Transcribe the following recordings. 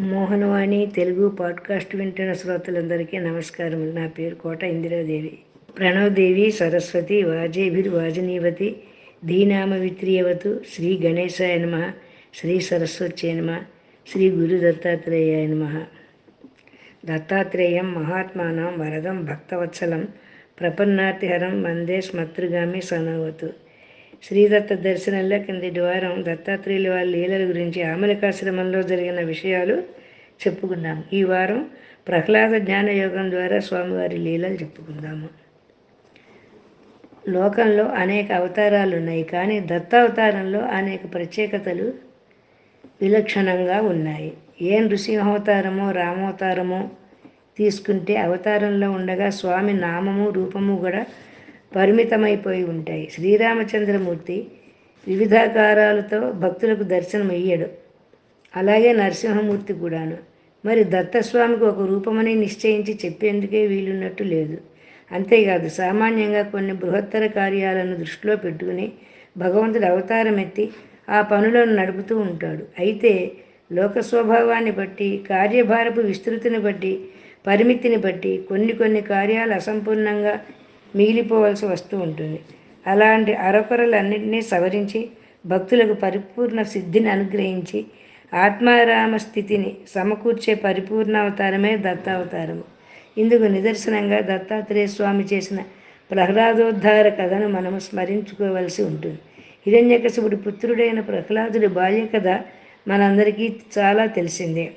Mohanavani Telugu podcast వింటున్న శ్రోతలందరికీ నమస్కారం. నా పేరు కోట ఇందిరాదేవి. ప్రణవదేవి సరస్వతి వాజేభిర్ వాజనీవతి ధీనామ విత్రియవతు శ్రీ గణేశాయ నమ శ్రీ సరస్వత్యై నమ శ్రీ గురు దత్తాత్రేయాయ నమ. దత్తాత్రేయం మహాత్మానం వరదం భక్తవత్సలం ప్రపన్నాతిహరం వందే స్మతృగామి సనవతు. శ్రీదత్త దర్శనంలో కిందటి వారం దత్తాత్రేయుల వారి లీలల గురించి ఆమలికాశ్రమంలో జరిగిన విషయాలు చెప్పుకున్నాం ఈ వారం ప్రహ్లాద జ్ఞానయోగం ద్వారా స్వామివారి లీలలు చెప్పుకుందాము. లోకంలో అనేక అవతారాలు ఉన్నాయి కానీ దత్తావతారంలో అనేక ప్రత్యేకతలు విలక్షణంగా ఉన్నాయి. ఏ నృసింహావతారమో రామావతారమో తీసుకుంటే అవతారంలో ఉండగా స్వామి నామము రూపము కూడా పరిమితమైపోయి ఉంటాయి. శ్రీరామచంద్రమూర్తి వివిధాకారాలతో భక్తులకు దర్శనం అలాగే నరసింహమూర్తి కూడాను. మరి దత్తస్వామికి ఒక రూపమని నిశ్చయించి చెప్పేందుకే వీలున్నట్టు లేదు. అంతేకాదు సామాన్యంగా కొన్ని బృహత్తర కార్యాలను దృష్టిలో పెట్టుకుని భగవంతుడు అవతారం ఎత్తి ఆ పనులను నడుపుతూ ఉంటాడు. అయితే లోక స్వభావాన్ని బట్టి కార్యభారపు విస్తృతిని బట్టి పరిమితిని బట్టి కొన్ని కొన్ని కార్యాలు అసంపూర్ణంగా మిగిలిపోవలసి వస్తూ ఉంటుంది. అలాంటి అరకొరలన్నింటినీ సవరించి భక్తులకు పరిపూర్ణ సిద్ధిని అనుగ్రహించి ఆత్మారామ స్థితిని సమకూర్చే పరిపూర్ణ అవతారమే దత్తావతారము. ఇందుకు నిదర్శనంగా దత్తాత్రేయ స్వామి చేసిన ప్రహ్లాదోద్ధార కథను మనము స్మరించుకోవలసి ఉంటుంది. హిరణ్యకశిపుడి పుత్రుడైన ప్రహ్లాదుడి బాల్య కథ మనందరికీ చాలా తెలిసిందే.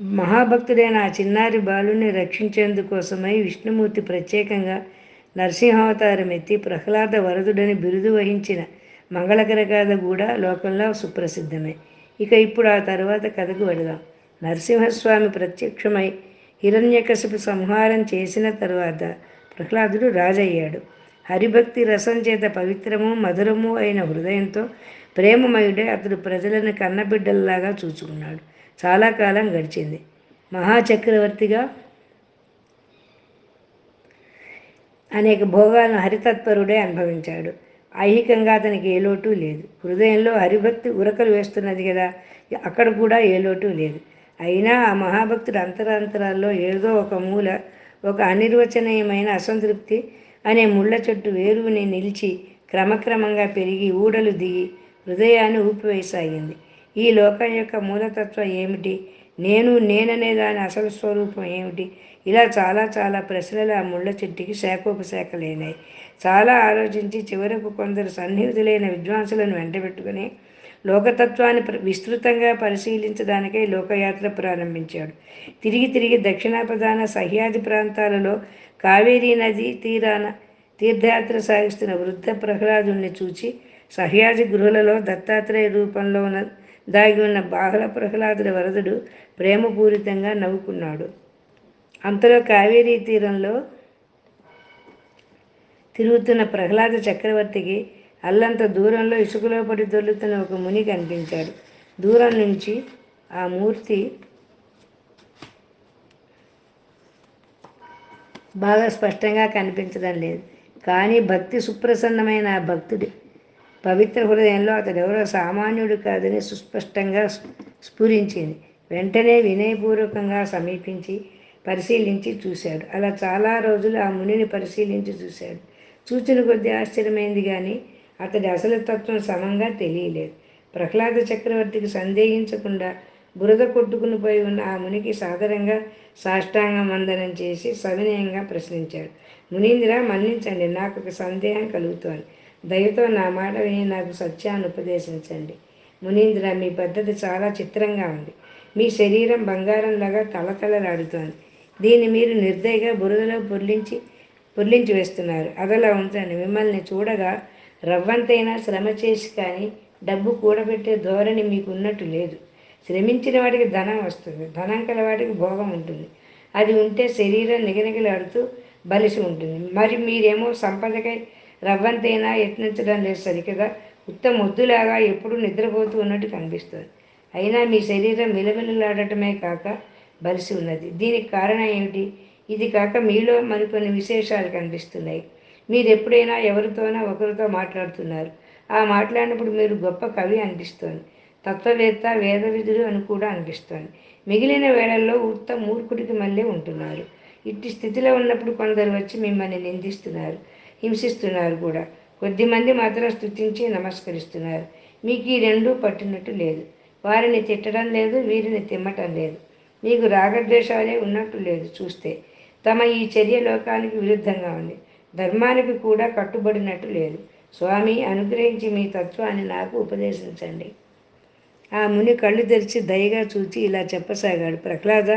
మహాభక్తుడైన ఆ చిన్నారి బాలుని రక్షించేందుకోసమై విష్ణుమూర్తి ప్రత్యేకంగా నరసింహావతారం ఎత్తి ప్రహ్లాద వరదుడని బిరుదు వహించిన మంగళకర కథ కూడా లోకంలో సుప్రసిద్ధమే. ఇక ఇప్పుడు ఆ తర్వాత కథకు వెళదాం. నరసింహస్వామి ప్రత్యక్షమై హిరణ్యకశిపు సంహారం చేసిన తరువాత ప్రహ్లాదుడు రాజయ్యాడు. హరిభక్తి రసం చేత పవిత్రము మధురము అయిన హృదయంతో ప్రేమమయుడే అతడు ప్రజలను కన్నబిడ్డల్లాగా చూచుకున్నాడు చాలా కాలం గడిచింది. మహాచక్రవర్తిగా అనేక భోగాలను హరితత్పరుడే అనుభవించాడు. ఐహికంగా అతనికి ఏ లోటు లేదు. హృదయంలో హరిభక్తి ఉరకలు వేస్తున్నది కదా అక్కడ కూడా ఏ లోటు లేదు. అయినా ఆ మహాభక్తుడు అంతరాంతరాల్లో ఏదో ఒక మూల ఒక అనిర్వచనీయమైన అసంతృప్తి అనే ముళ్ళ చెట్టు వేరువుని నిలిచి క్రమక్రమంగా పెరిగి ఊడలు దిగి హృదయాన్ని ఊపివేయసాగింది ఈ లోకం యొక్క మూలతత్వం ఏమిటి? నేను నేననే దాని అసలు స్వరూపం ఏమిటి? ఇలా చాలా చాలా ప్రశ్నలు ఆ ముళ్ళ చెట్టుకి శాఖోపశాఖలైనాయి. చాలా ఆలోచించి చివరకు కొందరు సన్నిహితులైన విద్వాంసులను వెంటబెట్టుకుని లోకతత్వాన్ని విస్తృతంగా పరిశీలించడానికై లోకయాత్ర ప్రారంభించాడు. తిరిగి తిరిగి దక్షిణ ప్రధాన సహ్యాది ప్రాంతాలలో కావేరీ నది తీరాన తీర్థయాత్ర సాగిస్తున్న వృద్ధ ప్రహ్లాదుని చూచి సహ్యాది గృహలలో దత్తాత్రేయ రూపంలో ఉన్న దాగి ఉన్న బాహల ప్రహ్లాదుల వరదుడు ప్రేమపూరితంగా నవ్వుకున్నాడు. అంతలో కావేరీ తీరంలో తిరుగుతున్న ప్రహ్లాద చక్రవర్తికి అల్లంత దూరంలో ఇసుకలో పడి దొర్లుతున్న ఒక ముని కనిపించాడు. దూరం నుంచి ఆ మూర్తి బాగా స్పష్టంగా కనిపించడం లేదు. కానీ భక్తి సుప్రసన్నమైన ఆ భక్తుడి పవిత్ర హృదయంలో అతడు ఎవరో సామాన్యుడు కాదని సుస్పష్టంగా స్ఫురించింది. వెంటనే వినయపూర్వకంగా సమీపించి పరిశీలించి చూశాడు. అలా చాలా రోజులు ఆ మునిని పరిశీలించి చూశాడు. చూచిన కొద్ది ఆశ్చర్యమైంది కానీ అతడి అసలు తత్వం సమంగా తెలియలేదు. ప్రహ్లాద చక్రవర్తికి సందేహించకుండా బురద కొట్టుకుని పోయి ఉన్న ఆ మునికి సాదరంగా సాష్టాంగ వందనం చేసి సవినయంగా ప్రశ్నించాడు. మునీంద్ర మన్నించండి నాకు ఒక సందేహం కలుగుతోంది. దయతో నా మాట విని నాకు సత్యాన్ని ఉపదేశించండి. మునీంద్ర మీ పద్ధతి చాలా చిత్రంగా ఉంది. మీ శరీరం బంగారంలాగా తలతలలాడుతోంది. దీన్ని మీరు నిర్దయగా బురదలో పొర్లించి పొర్లించి వేస్తున్నారు. అదలా ఉంచండి. మిమ్మల్ని చూడగా రవ్వంతైనా శ్రమ చేసి కానీ డబ్బు కూడబెట్టే ధోరణి మీకు ఉన్నట్టు లేదు. శ్రమించిన వాడికి ధనం వస్తుంది. ధనం కల వాడికి భోగం ఉంటుంది. అది ఉంటే శరీరం నిగనిగలాడుతూ బలిసి ఉంటుంది. మరి మీరేమో సంపదకై రవ్వంతైనా యత్నించడం లేదు సరికదా ఉత్త ముద్దులాగా ఎప్పుడూ నిద్రపోతూ ఉన్నట్టు కనిపిస్తుంది. అయినా మీ శరీరం మిలమిలలాడటమే కాక బలిసి ఉన్నది. దీనికి కారణం ఏమిటి? ఇది కాక మీలో మరికొన్ని విశేషాలు కనిపిస్తున్నాయి. మీరు ఎప్పుడైనా ఎవరితోనో ఒకరితో మాట్లాడుతున్నారు. ఆ మాట్లాడినప్పుడు మీరు గొప్ప కవి అనిపిస్తోంది. తత్వవేత్త వేదవిధుడు అని కూడా అనిపిస్తోంది. మిగిలిన వేళల్లో ఉత్త మూర్ఖుడికి మళ్ళీ ఉంటున్నారు. ఇట్టి స్థితిలో ఉన్నప్పుడు కొందరు వచ్చి మిమ్మల్ని నిందిస్తున్నారు. హింసిస్తున్నారు కూడా. కొద్దిమంది మాత్రం స్తుతించి నమస్కరిస్తున్నారు. మీకు ఈ రెండూ పట్టినట్టు లేదు. వారిని తిట్టడం లేదు వీరిని తిమ్మటం లేదు. మీకు రాగద్వేషాలే ఉన్నట్టు లేదు చూస్తే. తమ ఈ చర్య లోకానికి విరుద్ధంగా ఉంది. ధర్మానికి కూడా కట్టుబడినట్టు లేదు. స్వామి అనుగ్రహించి మీ తత్వాన్ని నాకు ఉపదేశించండి. ఆ ముని కళ్ళు తెరిచి దయగా చూచి ఇలా చెప్పసాగాడు. ప్రహ్లాద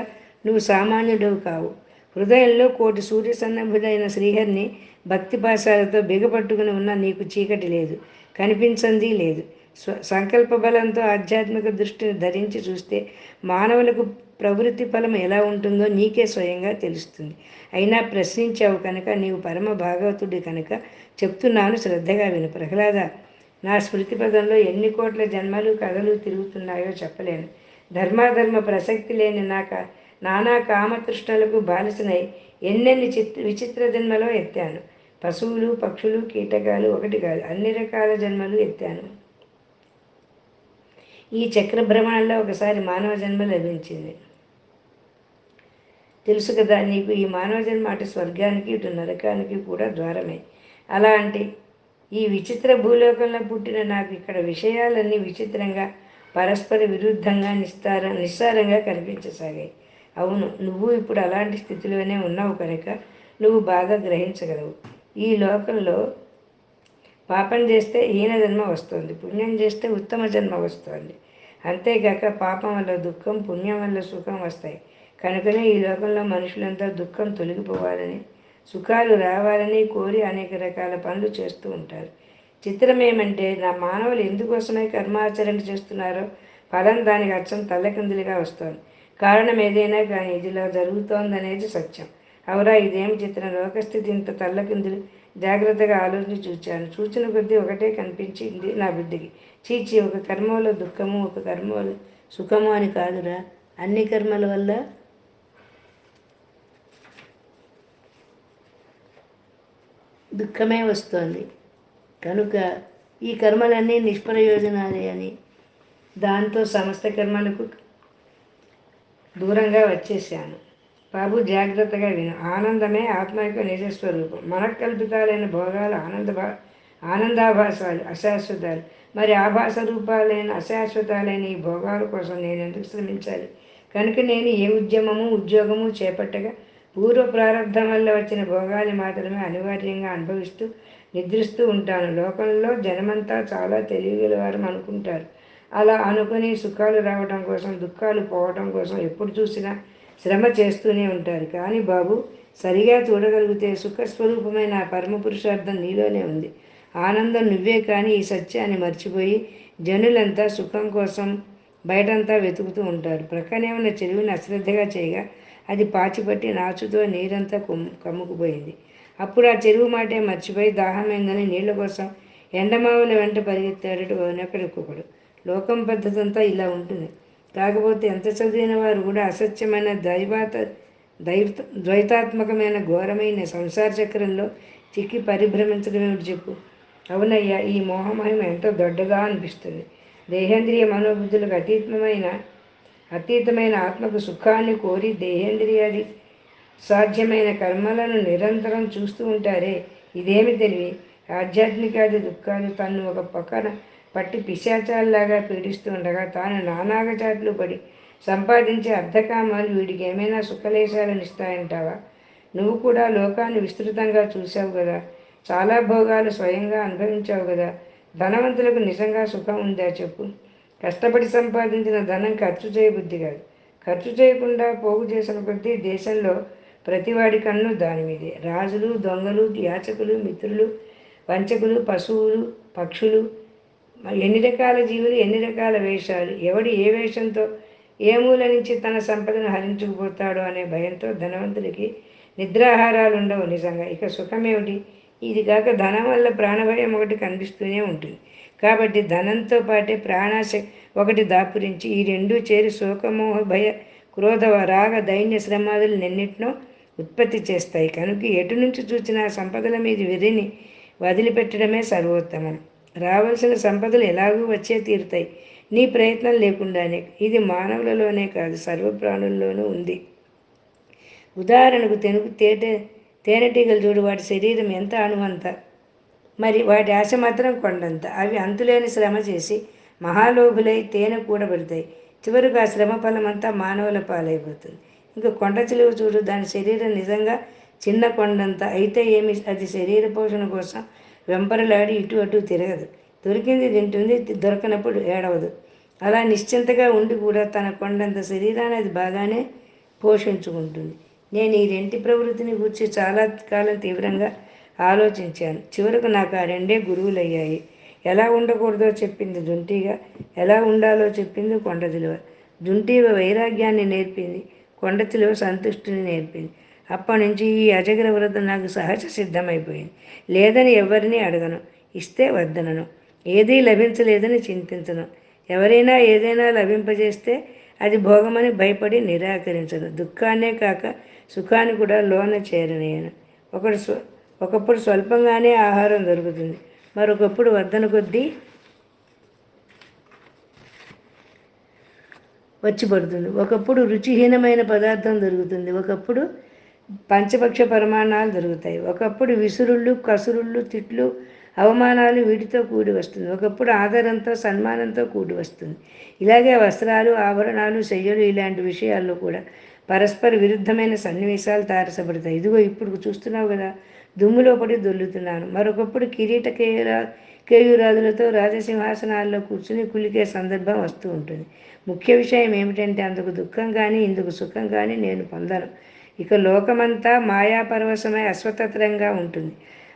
నువ్వు సామాన్యుడవు కావు. హృదయంలో కోటి సూర్య సన్నభుడైన శ్రీహరిని భక్తి పాశాలతో బిగపట్టుకుని ఉన్న నీకు చీకటి లేదు కనిపించంది లేదు. స్వ సంకల్ప బలంతో ఆధ్యాత్మిక దృష్టిని ధరించి చూస్తే మానవులకు ప్రవృత్తి ఫలం ఎలా ఉంటుందో నీకే స్వయంగా తెలుస్తుంది. అయినా ప్రశ్నించావు కనుక నీవు పరమ భాగవతుడి కనుక చెప్తున్నాను శ్రద్ధగా విను. ప్రహ్లాద నా స్మృతి పదంలో ఎన్ని కోట్ల జన్మలు కథలు తిరుగుతున్నాయో చెప్పలేను. ధర్మాధర్మ ప్రసక్తి లేని నాక నానా కామతృష్ణలకు బానిసనై ఎన్నెన్ని చిత్ విచిత్ర జన్మలో ఎత్తాను. పశువులు పక్షులు కీటకాలు ఒకటి కాదు అన్ని రకాల జన్మలు ఎత్తాను. ఈ చక్ర భ్రమణంలో ఒకసారి మానవ జన్మ లభించింది. తెలుసు కదా నీకు ఈ మానవ జన్మ అటు స్వర్గానికి ఇటు నరకానికి కూడా ద్వారమే. అలాంటి ఈ విచిత్ర భూలోకంలో పుట్టిన నాకు ఇక్కడ విషయాలన్నీ విచిత్రంగా పరస్పర విరుద్ధంగా నిస్తార నిస్సారంగా కనిపించసాగాయి. అవును నువ్వు ఇప్పుడు అలాంటి స్థితిలోనే ఉన్నావు కనుక నువ్వు బాగా గ్రహించగలవు. ఈ లోకంలో పాపం చేస్తే హీన జన్మ వస్తుంది పుణ్యం చేస్తే ఉత్తమ జన్మ వస్తుంది. అంతేగాక పాపం వల్ల దుఃఖం పుణ్యం వల్ల సుఖం వస్తాయి. కనుకనే ఈ లోకంలో మనుషులంతా దుఃఖం తొలగిపోవాలని సుఖాలు రావాలని కోరి అనేక రకాల పనులు చేస్తూ ఉంటారు. చిత్రం ఏమంటే నా మానవులు ఎందుకోసమే కర్మాచరణ చేస్తున్నారో ఫలం దానికి అచ్చం తల్లకిందులుగా వస్తుంది. కారణం ఏదైనా కానీ ఇదిలా జరుగుతోందనేది సత్యం. అవురా ఇదేం చిత్రం? లోకస్థితి ఇంత తల్లకిందులు. జాగ్రత్తగా ఆలోచించి చూచాను. చూచిన కొద్దీ ఒకటే కనిపించింది నా బుద్ధికి చీచి ఒక కర్మలో దుఃఖము ఒక కర్మలో సుఖము అని కాదురా. అన్ని కర్మల వల్ల? దుఃఖమే వస్తోంది. కనుక ఈ కర్మలన్నీ నిష్ప్రయోజనాలే అని. దాంతో సమస్త కర్మలకు దూరంగా వచ్చేసాను బాబు జాగ్రత్తగా విను. ఆనందమే ఆత్మ యొక్క నిజస్వరూపం మనకల్పితాలైన భోగాలు ఆనంద ఆనందాభాసాలు అశాశ్వతాలు. మరి ఆభాస రూపాలైన అశాశ్వతాలైన ఈ భోగాల కోసం నేను ఎందుకు శ్రమించాలి? కనుక నేను ఏ ఉద్యమము ఉద్యోగము చేపట్టగా పూర్వ ప్రారంభం వల్ల వచ్చిన భోగాలు మాత్రమే అనివార్యంగా అనుభవిస్తూ నిద్రిస్తూ ఉంటాను. లోకంలో జనమంతా చాలా తెలివిగలవారు అనుకుంటారు. అలా అనుకుని సుఖాలు రావడం కోసం దుఃఖాలు పోవడం కోసం ఎప్పుడు చూసినా శ్రమ చేస్తూనే ఉంటారు. కానీ బాబు సరిగా చూడగలిగితే సుఖస్వరూపమైన పరమ పురుషార్థం నీలోనే ఉంది. ఆనందం నువ్వే కానీ ఈ సత్యాన్ని మర్చిపోయి జనులంతా సుఖం కోసం బయటంతా వెతుకుతూ ఉంటారు. ప్రక్కనే ఉన్న చెరువుని అశ్రద్ధగా చేయగా అది పాచిపట్టి నాచుతో నీరంతా కొమ్ము కమ్ముకుపోయింది. అప్పుడు ఆ చెరువు మాటే మర్చిపోయి దాహమైందని నీళ్ళ కోసం ఎండమావుల వెంట పరిగెత్తాడు ఒకడొక్కొక్కడు లోకం పద్ధతి అంతా ఇలా ఉంటుంది. కాకపోతే ఎంత చదివిన వారు కూడా అసత్యమైన దైవాత దైవ ద్వైతాత్మకమైన ఘోరమైన సంసార చక్రంలో చిక్కి పరిభ్రమించడం ఏమిటి చెప్పు? అవునయ్యా ఈ మోహమహిమ ఎంతో దొడ్డగా అనిపిస్తుంది. దేహేంద్రియ మనోబుద్ధులకు అతీతమైన అతీతమైన ఆత్మకు సుఖాన్ని కోరి దేహేంద్రియాది సాధ్యమైన కర్మలను నిరంతరం చూస్తూ ఉంటారే? ఇదేమి తెలివి? ఆధ్యాత్మికాది దుఃఖాలు తను ఒక పక్కన పట్టి పిశాచాల్లాగా పీడిస్తూ ఉండగా తాను నానాగ చాట్లు పడి సంపాదించే అర్ధకామాలు వీడికి ఏమైనా సుఖలేశాలను ఇస్తాయంటావా? నువ్వు కూడా లోకాన్ని విస్తృతంగా చూసావు కదా. చాలా భోగాలు స్వయంగా అనుభవించావు కదా. ధనవంతులకు నిజంగా సుఖం ఉందా చెప్పు. కష్టపడి సంపాదించిన ధనం ఖర్చు చేయబుద్ధి కాదు. ఖర్చు చేయకుండా పోగు చేసిన కొద్దీ దేశంలో ప్రతివాడి కన్ను దాని మీదే. రాజులు దొంగలు యాచకులు మిత్రులు వంచకులు పశువులు పక్షులు ఎన్ని రకాల జీవులు ఎన్ని రకాల వేషాలు ఎవడు ఏ వేషంతో ఏ మూల నుంచి తన సంపదను హరించుకుపోతాడు అనే భయంతో ధనవంతుడికి నిద్రాహారాలు ఉండవు నిజంగా. ఇక సుఖమేమిటి? ఇది కాక ధనం వల్ల ప్రాణభయం ఒకటి కనిపిస్తూనే ఉంటుంది. కాబట్టి ధనంతో పాటే ప్రాణాశ ఒకటి దాపురించి ఈ రెండు చేరి శోకమోహ భయ క్రోధ రాగ దైన్య శ్రమాదులు నిన్నిటినో ఉత్పత్తి చేస్తాయి. కనుక ఎటు నుంచి చూసినా సంపదల మీద విరిని వదిలిపెట్టడమే సర్వోత్తమం. రావాల్సిన సంపదలు ఎలాగూ వచ్చే తీరుతాయి. నీ ప్రయత్నం లేకుండానే. ఇది మానవులలోనే కాదు సర్వ ప్రాణుల్లోనూ ఉంది. ఉదాహరణకు తెనుగు తేటె తేనెటీగలు చూడు వాటి శరీరం ఎంత అణువంత మరి వాటి ఆశ మాత్రం కొండంత. అవి అంతులేని శ్రమ చేసి మహాలోభులై తేనె కూడబెడతాయి. చివరికి ఆ శ్రమ ఫలమంతా మానవుల పాలైపోతుంది. ఇంకా కొండ చిలువ చూడు దాని శరీరం నిజంగా చిన్న కొండంత. అయితే ఏమి? అది శరీర పోషణ కోసం వెంపరలాడి ఇటు అటు తిరగదు. దొరికింది తింటుంది దొరకనప్పుడు ఏడవదు. అలా నిశ్చింతగా ఉండి కూడా తన కొండంత శరీరాన్ని అది బాగానే పోషించుకుంటుంది. నేను ఈ రెంటి ప్రవృత్తిని గురించి చాలా కాలం తీవ్రంగా ఆలోచించాను. చివరకు నాకు ఆ రెండే గురువులయ్యాయి. ఎలా ఉండకూడదో చెప్పింది దుంటిగా ఎలా ఉండాలో చెప్పింది కొండ తిలువ దుంటివ వైరాగ్యాన్ని నేర్పింది కొండ తిలువ సంతుష్టిని నేర్పింది. అప్పటి నుంచి ఈ అజగర వ్రతం నాకు సహజ సిద్ధమైపోయింది. లేదని ఎవరిని అడగను. ఇస్తే వద్దనను. ఏదీ లభించలేదని చింతించను. ఎవరైనా ఏదైనా లభింపజేస్తే అది భోగమని భయపడి నిరాకరించను. దుఃఖాన్నే కాక సుఖాన్ని కూడా లోన చేరనేయను. ఒకడు స్వ ఒకప్పుడు స్వల్పంగానే ఆహారం దొరుకుతుంది. మరొకప్పుడు వద్దన కొద్దీ వచ్చి పడుతుంది. ఒకప్పుడు రుచిహీనమైన పదార్థం దొరుకుతుంది. ఒకప్పుడు పంచపక్ష పరిమాణాలు దొరుకుతాయి. ఒకప్పుడు విసురుళ్ళు కసురుళ్ళు తిట్లు అవమానాలు వీటితో కూడి వస్తుంది. ఒకప్పుడు ఆదరంతో సన్మానంతో కూడి వస్తుంది. ఇలాగే వస్త్రాలు ఆభరణాలు శయ్యలు ఇలాంటి విషయాల్లో కూడా పరస్పర విరుద్ధమైన సన్నివేశాలు తారసపడతాయి. ఇదిగో ఇప్పుడు చూస్తున్నావు కదా దుమ్ములో పడి దొల్లుతున్నాను. మరొకప్పుడు కిరీట కేయురా కేయురాజులతో రాజసింహాసనాల్లో కూర్చుని కులికే సందర్భం వస్తూ ఉంటుంది. ముఖ్య విషయం ఏమిటంటే అందుకు దుఃఖం కానీ ఇందుకు సుఖం కానీ నేను పొందను. ఇక లోకమంతా మాయాపరవశమై అస్వతంత్రంగా ఉంటుంది.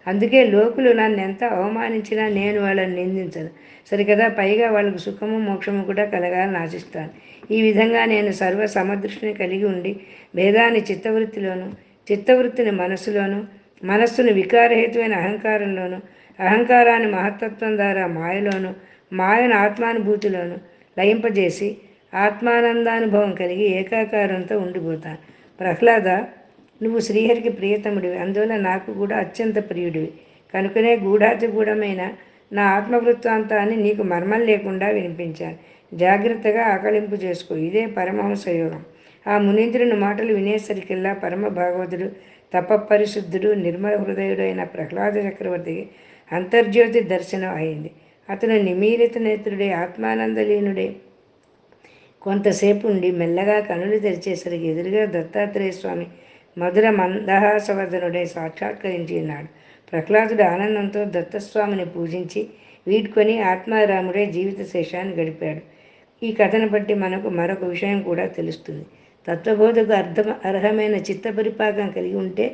అందుకే లోకులు నన్ను ఎంత అవమానించినా నేను వాళ్ళని నిందించను. సరికదా పైగా వాళ్ళకు సుఖము మోక్షము కూడా కలగాలని ఆశిస్తాను. ఈ విధంగా నేను సర్వ సమదృష్టిని కలిగి ఉండి భేదాన్ని చిత్తవృత్తిలోను చిత్తవృత్తిని మనసులోను మనస్సును వికారహేతువైన అహంకారంలోను అహంకారాన్ని మహత్తత్వం ద్వారా మాయలోను మాయను ఆత్మానుభూతిలోను లయింపజేసి ఆత్మానందానుభవం కలిగి ఏకాకారంతో ఉండిపోతాను. ప్రహ్లాద నువ్వు శ్రీహరికి ప్రియతముడివి అందువల్ల నాకు కూడా అత్యంత ప్రియుడివి. కనుకనే గూఢాతి గూఢమైన నా ఆత్మవృత్తాంతాన్ని నీకు మర్మం లేకుండా వినిపించాను. జాగ్రత్తగా ఆకలింపు చేసుకో ఇదే పరమహంస యోగం ఆ మునీంద్రుని మాటలు వినేసరికల్లా పరమ భాగవతుడు తపపరిశుద్ధుడు నిర్మల హృదయుడైన ప్రహ్లాద చక్రవర్తికి అంతర్జ్యోతి దర్శనం అయింది. అతను నిమీలిత నేత్రుడే ఆత్మానందలీనుడే. కొంతసేపు ఉండి మెల్లగా కనులు తెరిచేసరికి ఎదురుగా దత్తాత్రేయ స్వామి మధుర మందహాసవర్ధనుడై సాక్షాత్కరించి ఉన్నాడు ప్రహ్లాదుడు ఆనందంతో దత్తస్వామిని పూజించి వీడ్కొని ఆత్మారాముడే జీవిత శేషాన్ని గడిపాడు. ఈ కథను బట్టి మనకు మరొక విషయం కూడా తెలుస్తుంది. తత్వబోధకు అర్థం అర్హమైన చిత్త పరిపాకం కలిగి ఉంటే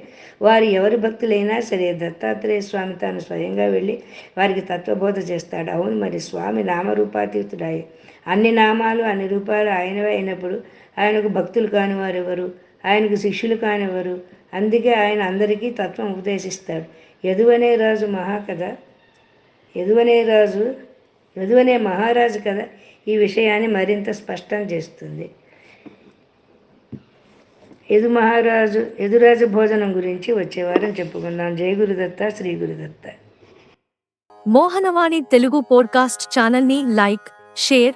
వారు ఎవరి భక్తులైనా సరే దత్తాత్రేయ స్వామి తాను స్వయంగా వెళ్ళి వారికి తత్వబోధ చేస్తాడు. అవును మరి స్వామి నామరూపాతీతుడాయి. అన్ని నామాలు అన్ని రూపాలు ఆయనవే అయినప్పుడు ఆయనకు భక్తులు కానివారు ఎవరు ఆయనకు శిష్యులు కానివారు? అందుకే ఆయన అందరికీ తత్వం ఉపదేశిస్తాడు. యదువనే రాజు మహాకథ. యదువనే రాజు యదువనే మహారాజు కథ ఈ విషయాన్ని మరింత స్పష్టం చేస్తుంది. యదు మహారాజు యదురాజు భోజనం గురించి వచ్చే వారం చెప్పుకుందాం. జై గురుదత్త శ్రీ గురుదత్త. మోహనవాణి తెలుగు పోడ్కాస్ట్ ఛానల్ని లైక్ షేర్